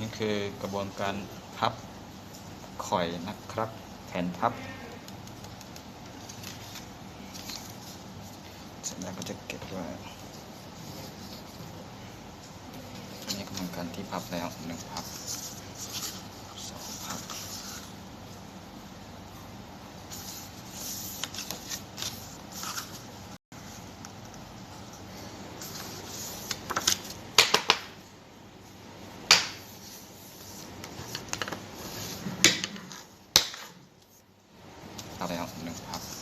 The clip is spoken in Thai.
นี่คือกระบวนการพับข่อยนะครับ แผ่นพับเสร็จแล้วก็จะเก็บไว้นี่กระบวนการที่พับแล้วหนึ่งพับสองพับ พับแล้วหนึ่งพับ